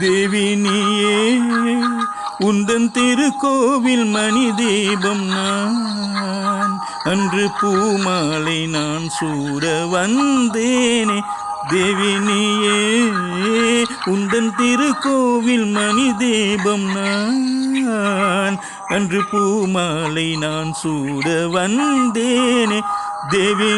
தேவி நீயே உந்தன் திருக்கோவில் மணி தீபம் நான். அன்று பூமாலை நான் சூட வந்தேனே தேவி நீயே உந்தன் திருக்கோவில் மணி தீபம் நான். அன்று பூமாலை நான் சூட வந்தேனே தேவி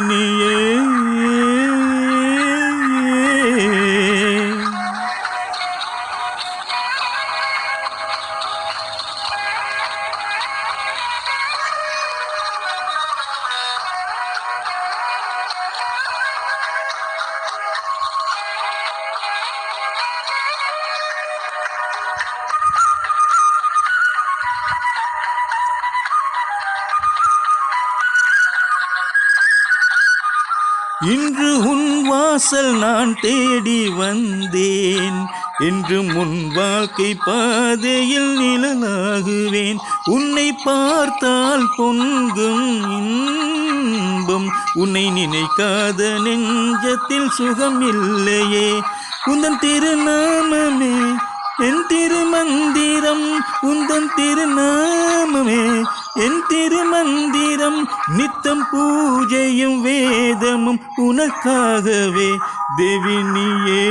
இன்று உன் வாசல் நான் தேடி வந்தேன். என்று முன் வாழ்க்கை பாதையில் நிழலாகுவேன். உன்னை பார்த்தால் பொங்கும் இன்பம். உன்னை நினைக்காத நெஞ்சத்தில் சுகம் இல்லையே. உந்தன் திருநாமமே என் திருமந்திரம் உந்தன் திருநாமமே என் திருமந்திரம் நித்தம் பூஜையும் வேதமும் உனக்காகவே. தேவி நீயே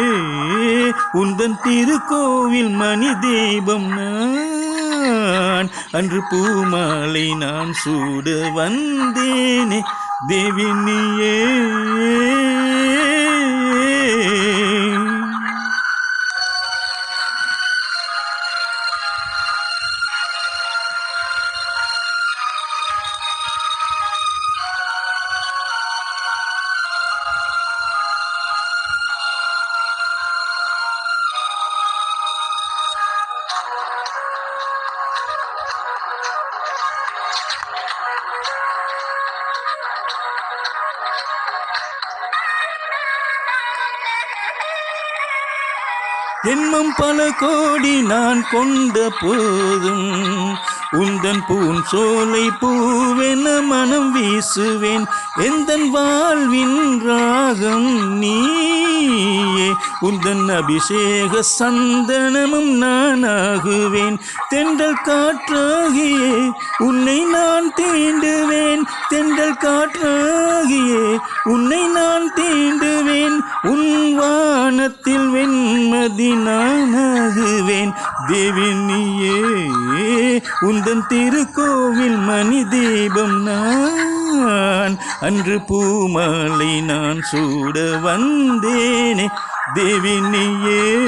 உந்தன் திருக்கோவில் மணி தீபம் நான். அன்று பூமாலை நான் சூட வந்தேனே. தேவி ஜென்மம் பல கோடி நான் கொண்ட போதும். உந்தன் பூன் சோலை பூவென மனம் வீசுவேன். எந்தன் வாழ்வின் ராகம் நீயே. உந்தன் அபிஷேக சந்தனமும் நானாகுவேன். தென்றல் காற்றாகியே உன்னை நான் தீண்டுவேன். தென்றல் காற்றாகியே உன்னை நான் தீண்டு உன்வானத்தில் வெண்மதி நானாகுவேன். தேவினியே உந்தன் திருக்கோவில் மணி தீபம் நான். அன்று பூமாலை நான் சூட வந்தேனே. தேவினியே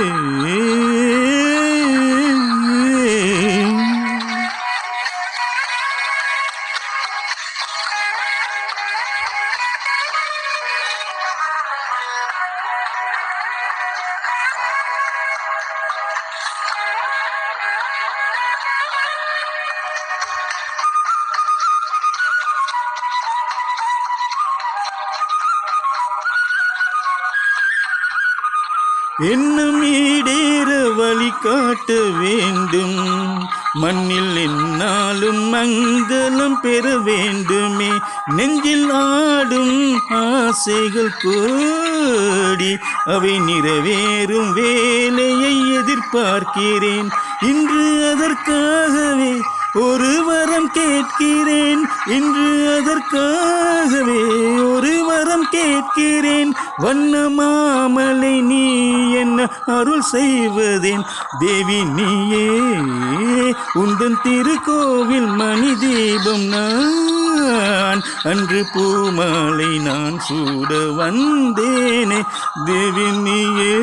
என்னும் ஈடேற வழி காட்ட வேண்டும். மண்ணில் என்னாலும் மங்களம் பெற வேண்டுமே. நெஞ்சில் ஆடும் ஆசைகள் கோடி அவை நிறைவேறும் வேலையை எதிர்பார்க்கிறேன். இன்று அதற்காகவே ஒரு வரம் கேட்கிறேன் இன்று அதற்காகவே ஒரு வரம் கேட்கிறேன். வண்ண மாமலை நீ என்ன அருள் செய்வதேன்? தேவி நீயே உந்தன் திருக்கோவில் மணி தீபம் நான். அன்று பூமாலை நான் சூட வந்தேனே. தேவி நீயே